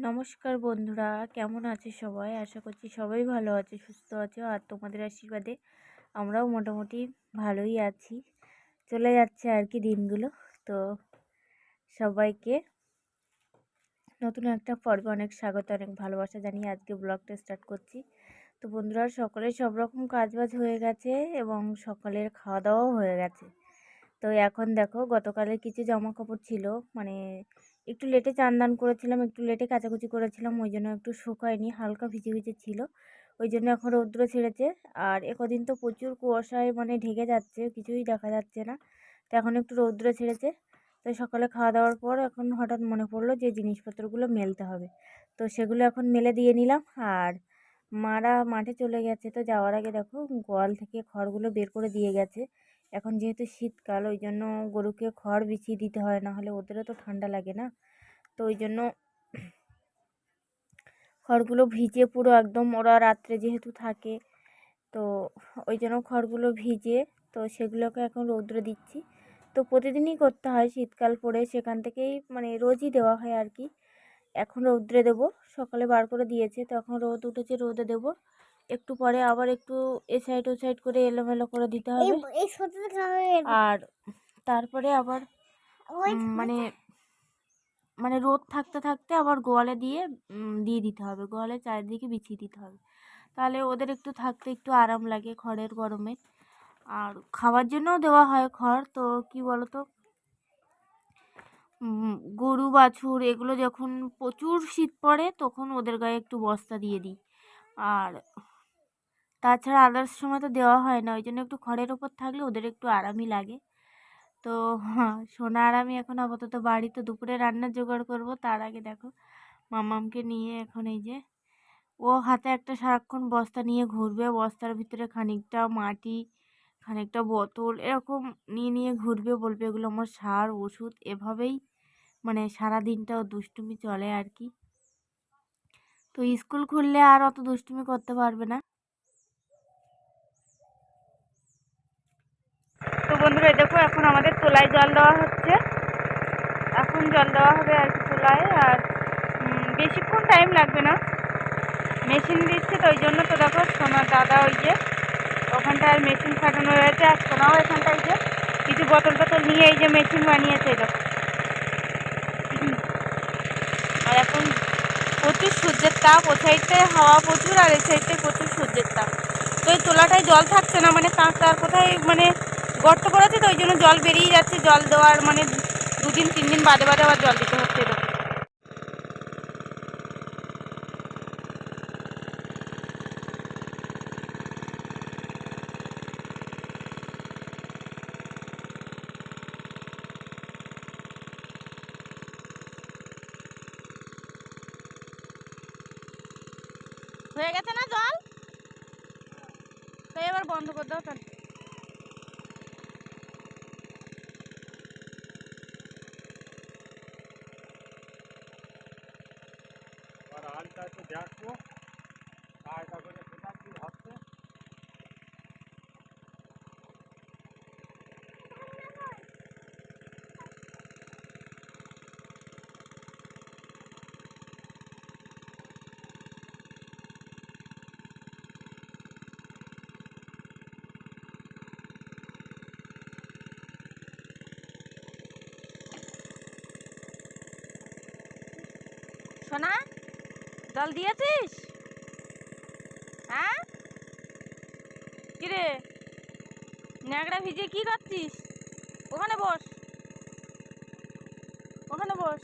নমস্কার বন্ধুরা, কেমন আছে সবাই? আশা করছি সবাই ভালো আছে, সুস্থ আছো আর তোমাদের আশীর্বাদে আমরাও মোটামুটি ভালোই আছি। চলে যাচ্ছে আর কি দিনগুলো। তো সবাইকে নতুন একটা পর্বে অনেক স্বাগত, অনেক ভালোবাসা জানিয়ে আজকে ব্লগটা স্টার্ট করছি। তো বন্ধুরা সকলের সব রকম কাজবাজ হয়ে গেছে এবং সকালের খাওয়া দাওয়াও হয়ে গেছে। তো এখন দেখো, গতকালের কিছু জামা কাপড় ছিল মানে একটু লেটে চান করেছিলাম, একটু লেটে কাচাকুচি করেছিলাম, ওই জন্য একটু শুকায়নি হালকা ভিজে ভিজে ছিল। ওই জন্য এখন রৌদ্র ছেড়েছে। আর একদিন তো প্রচুর কুয়াশায় মানে ঢেকে যাচ্ছে, কিছুই দেখা যাচ্ছে না। তো এখন একটু রৌদ্র ছেড়েছে। তো সকালে খাওয়া দাওয়ার পর এখন হঠাৎ মনে পড়ল যে জিনিসপত্রগুলো মেলতে হবে। তো সেগুলো এখন মেলে দিয়ে নিলাম। আর মারা মাঠে চলে গেছে, তো যাওয়ার আগে দেখো গোয়াল থেকে খড়গুলো বের করে দিয়ে গেছে। এখন যেহেতু শীতকাল ওই জন্য গরুকে খড় বিছিয়ে দিতে হয় না হলে ওদেরও তো ঠান্ডা লাগে না। তো ওই জন্য খড়গুলো ভিজে পুরো একদম ওরা রাত্রে যেহেতু থাকে, তো ওই জন্য খড়গুলো ভিজে তো সেগুলোকে এখন রৌদ্রে দিচ্ছি। তো প্রতিদিনই করতে হয়, শীতকাল পড়ে সেখান থেকেই মানে রোজই দেওয়া হয় আর কি। এখন রৌদ্রে দেবো, সকালে বার করে দিয়েছে, তো এখন রোদ উঠেছে, রোদে দেবো। একটু পরে আবার একটু এ সাইড ও সাইড করে এলোমেলো করে দিতে হবে। আর তারপরে আবার মানে মানে রোদ থাকতে থাকতে আবার গোয়ালে দিয়ে দিয়ে দিতে হবে। গোয়ালে চারিদিকে বিছিয়ে দিতে হবে। তাহলে ওদের একটু থাকতে একটু আরাম লাগে খড়ের গরমে। আর খাওয়ার জন্যও দেওয়া হয় খড় তো কি বলতো? গরু বাছুর এগুলো যখন প্রচুর শীত পড়ে তখন ওদের গায়ে একটু বস্তা দিয়ে দিই। আর তাছাড়া আদার্স সময় তো দেওয়া হয় না, ওই জন্য একটু খড়ের ওপর থাকলে ওদের একটু আরামই লাগে। তো হ্যাঁ সোনা আর আমি এখন আপাতত বাড়িতে দুপুরে রান্নার জোগাড় করব, তার আগে দেখো মামামকে নিয়ে এখন এই যে ও হাতে একটা সারাক্ষণ বস্তা নিয়ে ঘুরবে, বস্তার ভিতরে খানিকটা মাটি, খানিকটা বোতল, এরকম নিয়ে নিয়ে ঘুরবে, বলবে এগুলো আমার সার, ওষুধ, এভাবেই মানে সারা দিনটা দুষ্টুমি চলে আর কি। তো স্কুল খুললে আর অত দুষ্টুমি করতে পারবে না। বন্ধুরা, দেখো এখন আমাদের তোলায় জল দেওয়া হচ্ছে। এখন জল দেওয়া হবে আর কি তোলায়, আর বেশিক্ষণ টাইম লাগবে না। মেশিন দিচ্ছে তো ওই জন্য তো দেখো সোনার দাদা ওই যে, ওখানটায় মেশিন খাটানো রয়েছে আর সোনাও এখানটায় যে, কিছু বোতল টোতল নিয়ে এই যে মেশিন বানিয়েছে দেখো। আর এখন প্রচুর সূর্যের তাপ, ও সাইডে হাওয়া প্রচুর আর এই সাইডে প্রচুর সূর্যের তাপ। তো এই তোলাটায় জল থাকছে না মানে তার কোথায় মানে গর্ত করেছে তো ওই জন্য জল বেরিয়ে যাচ্ছে, জল দেওয়ার মানে দুদিন তিন দিন বাদে বাদে আবার জল দিতে হচ্ছে হয়ে গেছে না জল? তো এবার বন্ধ করে দাও আলটা একটু দেখব কাজটা করে সেটা কি হচ্ছে সোনা জল দিয়েছিস? হ্যাঁ? কিরে? ন্যাকড়া ভিজে কি করছিস? ওখানে বস। ওখানে বস।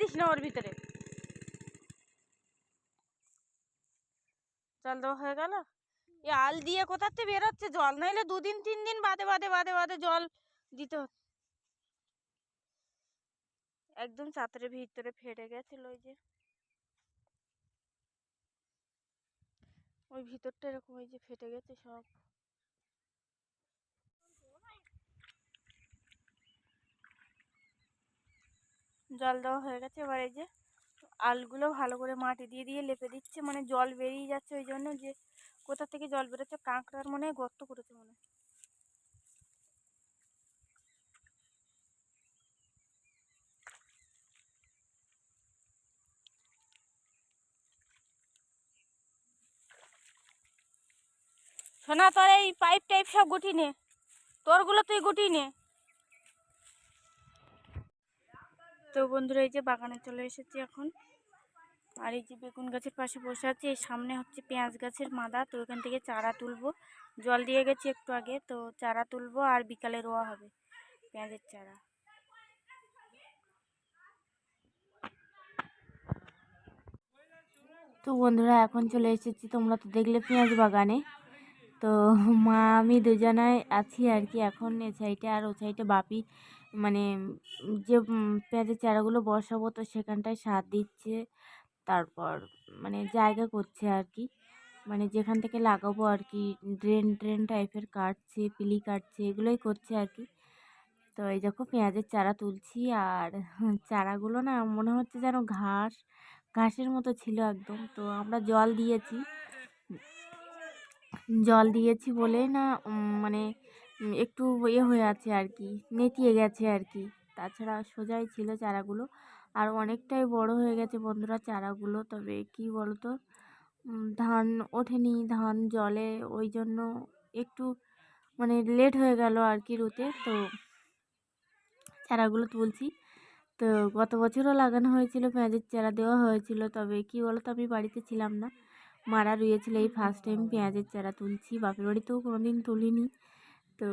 দিস না ওর ভিতরে। জল দেওয়া হয়ে গেল? এ আল দিয়ে কোথাতে বেরোচ্ছে জল? নাইলে দুদিন তিন দিন বাদে বাদে বাদে বাদে জল দিতে হচ্ছে। একদম চাতরের ভিতরে ফেটে গেছিল ওই যে। ওই ভিতরটা এরকম ওই যে ফেটে গেছে সব। জল দেওয়া হয়ে গেছে, এবার এই যে আলগুলো ভালো করে মাটি দিয়ে দিয়ে লেপে দিচ্ছে মানে জল বেরিয়ে যাচ্ছে ওই জন্য যে কোথা থেকে জল বেরোচ্ছে, কাঁকড়ার মনে হয় গর্ত করেছে মনে হয়। সোনা তোর এই পাইপ টাইপ সব গুটি নে। তোরগুলো তুই গুটি নে। তো বন্ধুরা, এই যে বাগানে চলে এসেছি এখন। আর এই যে বেগুন গাছের পাশে বসে আছি, এই সামনে হচ্ছে পেঁয়াজ গাছের মাদা, তো ওখান থেকে চারা তুলবো। জল দিয়ে গেছি একটু আগে, তো চারা তুলবো আর বিকালে রোয়া হবে পেঁয়াজের চারা। তো বন্ধুরা, এখন চলে এসেছি, তোমরা তো দেখলে পেঁয়াজ বাগানে। তো মা, আমি দুজনায় আছি আর কি এখন এ সাইডে। আর ও সাইডে বাপি মানে যে পেঁয়াজের চারাগুলো বসাবো তো সেখানটায় সার দিচ্ছে। তারপর মানে জায়গা করছে আর কি মানে যেখান থেকে লাগাবো আর কি ড্রেন ড্রেন টাইপের কাটছে, পিলি কাটছে, এগুলোই করছে আর কি তো এই দেখো পেঁয়াজের চারা তুলছি আর চারাগুলো না, মনে হচ্ছে যেন ঘাস, ঘাসের মতো ছিল একদম। তো আমরা জল দিয়েছি। জল দিয়েছি বলে না মানে একটু ইয়ে হয়ে আছে আর কি, নেতিয়ে গেছে আর কি। তাছাড়া সোজাই ছিল চারাগুলো। আর অনেকটাই বড় হয়ে গেছে বন্ধুরা চারাগুলো, তবে কি বলতো ধান ওঠেনি, ধান জলে ওই জন্য একটু মানে লেট হয়ে গেল আর কি রুতে। তো চারাগুলো তুলছি। তো গত বছরও লাগানো হয়েছিল, পেঁয়াজের চারা দেওয়া হয়েছিল, তবে কি বলতো, আমি বাড়িতে ছিলাম না। মারা রয়েছিল এই ফার্স্ট টাইম পেঁয়াজের চারা তুলছি। বাপের বাড়িতেও কোনোদিন তুলিনি। তো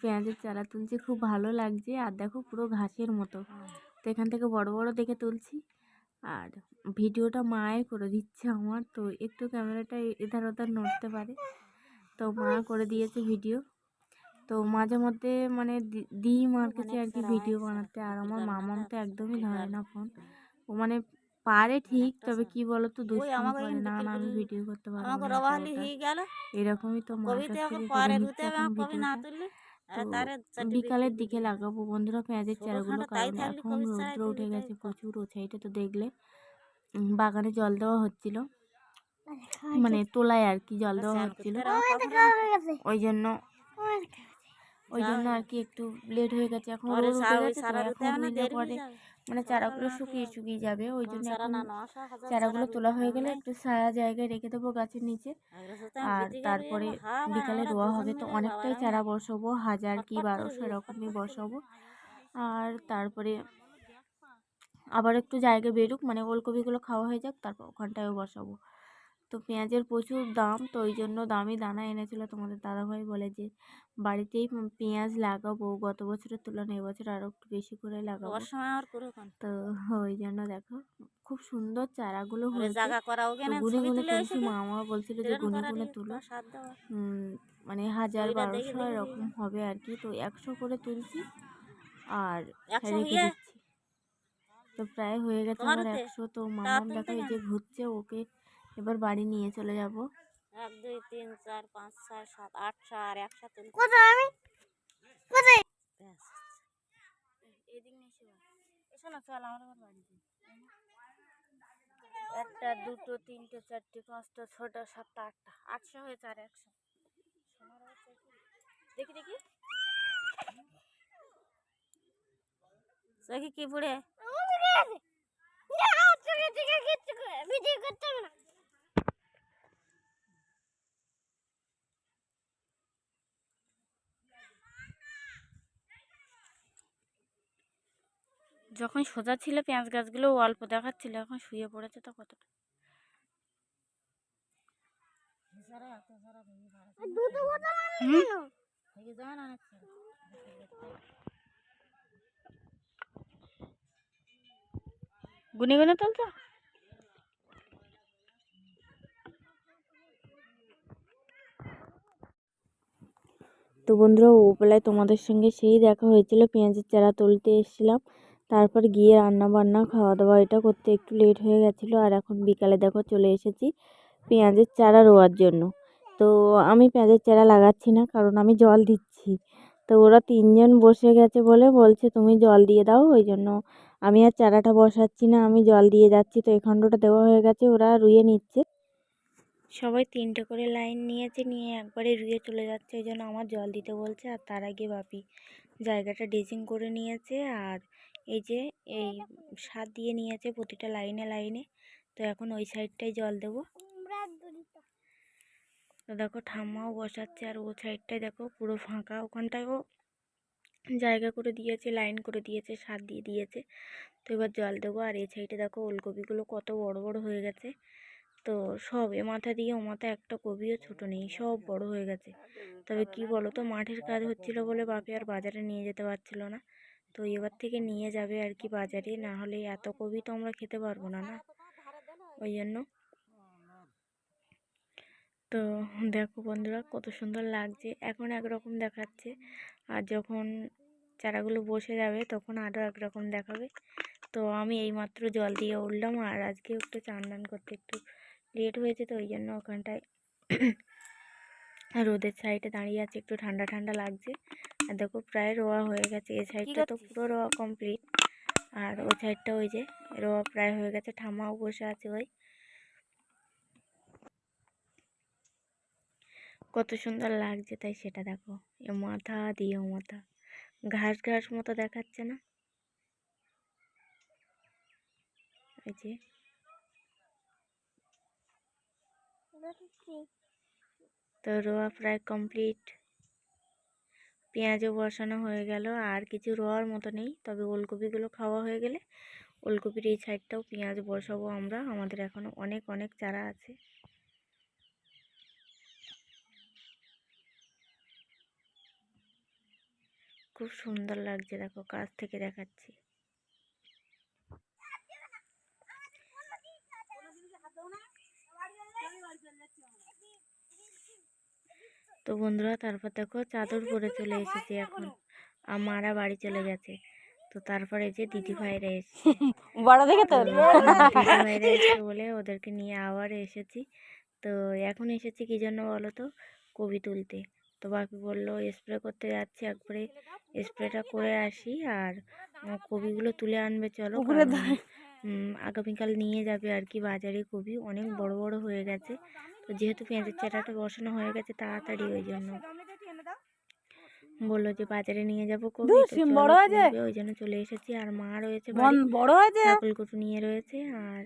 পেঁয়াজের চারা তুলছি খুব ভালো লাগছে। আর দেখো পুরো ঘাসের মতো। তো এখান থেকে বড় বড় দেখে তুলছি। আর ভিডিওটা মায়ে করে দিচ্ছে আমার। তো একটু ক্যামেরাটা এধার ওধার নড়তে পারে। তো মা করে দিয়েছে ভিডিও। তো মাঝে মধ্যে মানে দিই মার কাছে আর কি ভিডিও বানাতে। আর আমার মামাম তো একদমই ধরে না ফোন। ও মানে পারে ঠিক তবে কি বলতো দুষ্টামি আমাকে করে না না আমি ভিডিও করতে পারব আমাকে না রবাহালি হয়ে গেল। এরকমই তো পরে রুতে কবি না তুললি তারে বিকালের দিকে লাগাবো বন্ধুরা পেঁয়াজের চারাগুলো কারণ এখন রৌদ্র উঠে গেছে প্রচুর ও সাইডে তো দেখলে। বাগানে জল দেওয়া হচ্ছিল। মানে তোলায় আর কি জল দেওয়া হচ্ছিল। ওই জন্য ওই জন্য আর কি একটু লেট হয়ে গেছে। এখন রোদ উঠে গেছে তো এখন না রুইলে দেরি হয়ে পরে মানে চারাগুলো শুকিয়ে শুকিয়ে যাবে। ওই জন্য সারা চারাগুলো তোলা হয়ে গেলে একটু ছায়া জায়গায় রেখে দেবো গাছের নিচে। আর তারপরে হ্যাঁ, বিকালে রোয়া হবে তো অনেকটাই চারা বসাবো হাজার কি বারোশো এরকমই বসাবো। আর তারপরে আবার একটু জায়গা বেরুক মানে ওলকপিগুলো খাওয়া হয়ে যাক তারপর ওখানটায়ও বসাবো। তো পেঁয়াজের প্রচুর দাম তো ওই জন্য দামি দানা এনেছিল তোমাদের দাদাভাই বলে যে বাড়িতেই পেঁয়াজ লাগাবো গত বছরের তুলনায় এবছর আরও একটু বেশি করে লাগাবো। তো ওই জন্য দেখো খুব সুন্দর চারাগুলো হয়েছে। জায়গা করা গুনে গুনে তুলছি এসে বলছিল যে গুনে গুনে তুলো। মানে হাজার বারোশো এরকম হবে আর কি তো একশো করে তুলছি আর রেখে দিচ্ছি। তো প্রায় হয়ে গেছে আমার একশো তো তা মামাম দেখো এই যে ঘুরছে ওকে এবার বাড়ি নিয়ে চলে যাব। এক দুই তিন চার পাঁচ ছয় সাত আটশো আর একশো তুলতে ব্যাস। এদিক নিয়ে এসো। না চল আমার বাড়িতে একটা দুটো তিনটে চারটে পাঁচটা ছটা সাতটা আটটা। আটশো হয়েছে আর একশো। দেখি দেখি। দেখি কি বুড়ে যখন সোজা ছিল পেঁয়াজ গাছগুলো অল্প দেখাচ্ছিল, এখন শুয়ে পড়েছে তো কতটা? গুনে গুনে তুলছো? তো বন্ধুরা ওবেলায় তোমাদের সঙ্গে সেই দেখা হয়েছিল, পেঁয়াজের চারা তুলতে এসেছিলাম। তারপর গিয়ে রান্না বান্না খাওয়া দাওয়া এটা করতে একটু লেট হয়ে গেছিল আর এখন বিকালে দেখো চলে এসেছি পেঁয়াজের চারা রোয়ার জন্য। তো আমি পেঁয়াজের চারা লাগাচ্ছি না কারণ আমি জল দিচ্ছি। তো ওরা তিনজন বসে গেছে বলে বলছে, তুমি জল দিয়ে দাও। ওই জন্য আমি আর চারাটা বসাচ্ছি না, আমি জল দিয়ে যাচ্ছি। তো এই খণ্ডটা দেওয়া হয়ে গেছে, ওরা রুয়ে নিচ্ছে। সবাই তিনটে করে লাইন নিয়েছে, নিয়ে একবারে রুয়ে চলে যাচ্ছে। ওই জন্য আমার জল দিতে বলছে আর তার আগে বাপি জায়গাটা ড্রেসিং করে নিয়েছে আর এই যে এই সার দিয়ে নিয়েছে প্রতিটা লাইনে লাইনে। তো এখন ওই সাইডটাই জল দেবো। তো দেখো ঠাম্মাও বসাচ্ছে আর ও সাইডটায় দেখো পুরো ফাঁকা। ওখানটায়ও জায়গা করে দিয়েছে লাইন করে দিয়েছে সার দিয়ে দিয়েছে। তো এবার জল দেবো। আর এই সাইডে দেখো ওলকপিগুলো কত বড় বড় হয়ে গেছে। তো সব এ মাথা দিয়ে ও মাথা একটা কপিও ছোটো নেই সব বড় হয়ে গেছে। তবে কি বলো তো মাঠের কাজ হচ্ছিল বলে বাপি আর বাজারে নিয়ে যেতে পারছিল না। তো এবার থেকে নিয়ে যাবে আর কি বাজারে। না হলে এত কপি তো আমরা খেতে পারব না না? ওই জন্য। তো দেখো বন্ধুরা, কত সুন্দর লাগছে। এখন একরকম দেখাচ্ছে। আর যখন চারাগুলো বসে যাবে, তখন আরও একরকম দেখাবে। তো আমি এইমাত্র জল দিয়ে উঠলাম, আর আজকে একটু চান করতে একটু লেট হয়েছে, তো ওই জন্য ওখানটায় রোদের সাইডে দাঁড়িয়ে আছে একটু ঠান্ডা ঠান্ডা লাগছে। আর দেখো প্রায় রোয়া হয়ে গেছে এই সাইডটা তো পুরো রোয়া কমপ্লিট আর ওই সাইডটা ওই যে রোয়া প্রায় হয়ে গেছে ঠামাও বসে আছে ওই। কত সুন্দর লাগছে তাই সেটা দেখো এ মাথা দিয়ে ও মাথা। ঘাস ঘাস মতো দেখাচ্ছে না? এই যে। তো রোয়া প্রায় কমপ্লিট। পেঁয়াজও বসানো হয়ে গেল, আর কিছু রোয়ার মতো নেই। তবে ওলকপিগুলো খাওয়া হয়ে গেলে ওলকপির এই সাইডটাও পেঁয়াজ বসাবো আমরা। আমাদের এখনও অনেক অনেক চারা আছে। খুব সুন্দর লাগছে, দেখো কাছ থেকে দেখাচ্ছি। তো বন্ধুরা তারপর দেখো চাদর পরে চলে এসেছি এখন। আর মারা বাড়ি চলে গেছে। তো তারপরে যে দিদি ভাইরা এসেছে। বড় দেখে তো? দিদি ভাইরা এসেছে বলে ওদেরকে নিয়ে আবার এসেছি। তো এখন এসেছি কি জন্য বলো তো? কবি তুলতে। তো বাপি বলল স্প্রে করতে যাচ্ছি একবারে। স্প্রেটা করে আসি আর কবিগুলো তুলে আনবে চলো। আগামীকাল নিয়ে যাবে আর কি বাজারে কবি। অনেক বড় বড় হয়ে গেছে। তো যেহেতু পেঁয়াজের চারাটা বসানো হয়ে গেছে তাড়াতাড়ি ওই জন্য। বলল যে বাজারে নিয়ে যাব ওই জন্য চলে এসেছি। আর মা রয়েছে বড় হয়েছে ছাগল কুটু নিয়ে রয়েছে। আর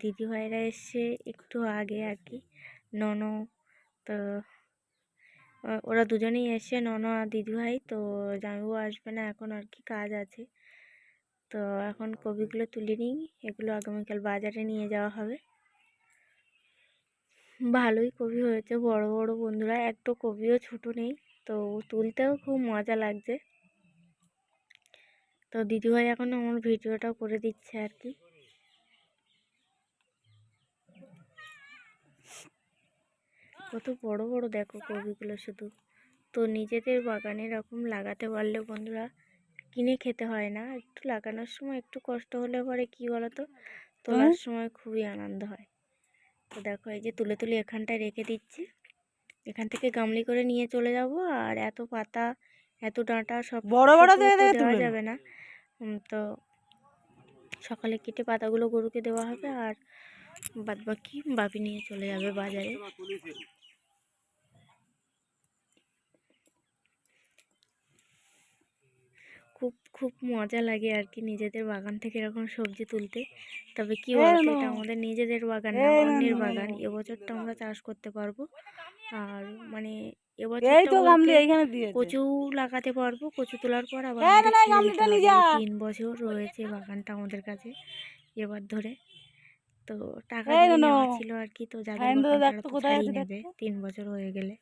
দিদি ভাইরা এসছে একটু আগে আর কি নন তো ওরা দুজনেই এসছে নন আর দিদি ভাই তো জামাইবাবু আসবে না এখন আর কি কাজ আছে। তো এখন কবিগুলো তুলে নিই এগুলো আগামীকাল বাজারে নিয়ে যাওয়া হবে। ভালোই কপি হয়েছে বড় বড় বন্ধুরা। একটু কপিও ছোট নেই তো তুলতেও খুব মজা লাগছে। তো দিদিভাই এখন আমার ভিডিওটা করে দিচ্ছে আর কি। কত বড় বড় দেখো কপিগুলো শুধু। তো নিজেদের বাগানে এরকম লাগাতে পারলে বন্ধুরা কিনে খেতে হয় না। একটু লাগানোর সময় একটু কষ্ট হলে পরে কি বলতো? তোলার সময় খুবই আনন্দ হয়। তো দেখো এই যে তুলে তুলে এখানটায় রেখে দিচ্ছি। এখান থেকে গামলি করে নিয়ে চলে যাব আর এত পাতা এত ডাঁটা সব বড় বড় দেওয়া যাবে না। তো সকালে কেটে পাতাগুলো গরুকে দেওয়া হবে আর বাদ বাকি বাপি নিয়ে চলে যাবে বাজারে। খুব খুব মজা লাগে আর কি নিজেদের বাগান থেকে এরকম সবজি তুলতে। তবে কি বলতো এটা আমাদের নিজেদের বাগান না অন্যের বাগান। এবছরটা আমরা চাষ করতে পারব। আর মানে কচু লাগাতে পারব কচু তোলার পর আবার এই আমাদের না, না, ছেড়ে গামলিটা দিতে নিয়ে হবে। যা। তিন বছর রয়েছে বাগানটা আমাদের কাছে এবার ধরে। তো টাকা। ছিল আর কি তো যাদের নেবে। তিন বছর হয়ে গেলে।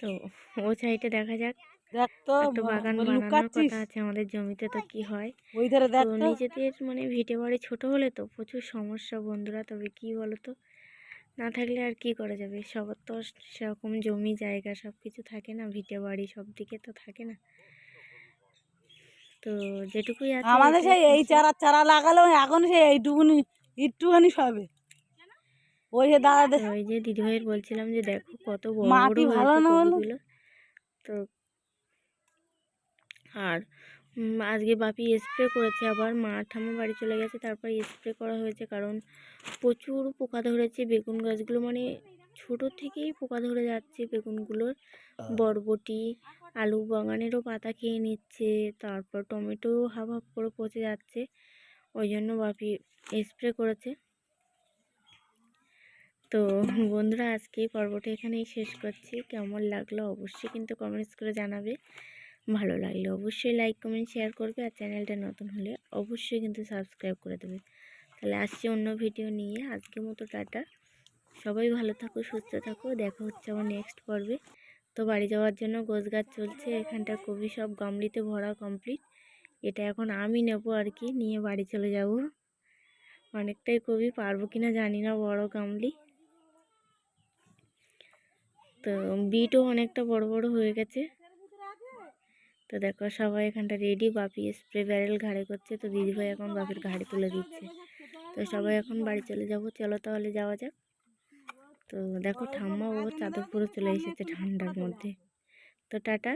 তো ও সাইডে দেখা যাক। দেখ তো বাগান বানানোর কথা আছে আমাদের জমিতে তো কি হয়? ওই ধারে দেখ তো। তো নিজেদের মানে ভিটে বাড়ি ছোট হলে তো প্রচুর সমস্যা বন্ধুরা তবে কি বলো তো না থাকলে আর কি করা যাবে? সবার তো সেরকম জমি জায়গা সব কিছু থাকে না ভিটে বাড়ি সব দিকে তো থাকে না। তো যেটুকুই আছে আমাদের সেই এই চারা চারা লাগালো এখন সেই এইটুকুনি একটুখানি সবে। ওই যে দাদা ওই যে দিদিভাইয়ের বলছিলাম যে দেখো কত বড় বড় ভালো না? তো আর আজকে বাপি স্প্রে করেছে আবার মা ঠাম্মা বাড়ি চলে গেছে তারপর স্প্রে করা হয়েছে কারণ প্রচুর পোকা ধরেছে বেগুন গাছগুলো মানে ছোট থেকেই পোকা ধরে যাচ্ছে বেগুনগুলোর। বরবটি আলু বাগানেরও পাতা খেয়ে নিচ্ছে তারপর টমেটো হাফ হাফ করে পচে যাচ্ছে ওই জন্য বাপি স্প্রে করেছে। তো বন্ধুরা আজকে পর্বটা এখানেই শেষ করছি কেমন লাগল অবশ্যই কিন্তু কমেন্টস করে জানাবে। ভালো লাগলে অবশ্যই লাইক কমেন্ট শেয়ার করবে আর চ্যানেলটা নতুন হলে অবশ্যই কিন্তু সাবস্ক্রাইব করে দেবে। তাহলে আসছি অন্য ভিডিও নিয়ে। আজকের মতো টাটা। সবাই ভালো থাকো, সুস্থ থাকো। দেখা হচ্ছে আমার নেক্সট পর্বে। তো বাড়ি যাওয়ার জন্য গোছ গাছ চলছে। এখানটা কবি সব গামলিতে ভরা কমপ্লিট এটা এখন আমি নেব আর কি। নিয়ে বাড়ি চলে যাব। অনেকটাই কবি পারব কিনা জানি না, বড় গামলি। তো বিটও অনেকটা বড় বড় হয়ে গেছে। তো দেখো সবাই এখানটা রেডি বাপি স্প্রে ব্যারেল ঘাড়ে করছে, তো দিদিভাই এখন বাপির ঘাড়ে তুলে দিচ্ছে। তো সবাই এখন বাড়ি চলে যাব, চলো তাহলে যাওয়া যাক। তো দেখো ঠাম্মা ও চাদর পুরো চলে এসেছে ঠান্ডার মধ্যে। তো টাটা।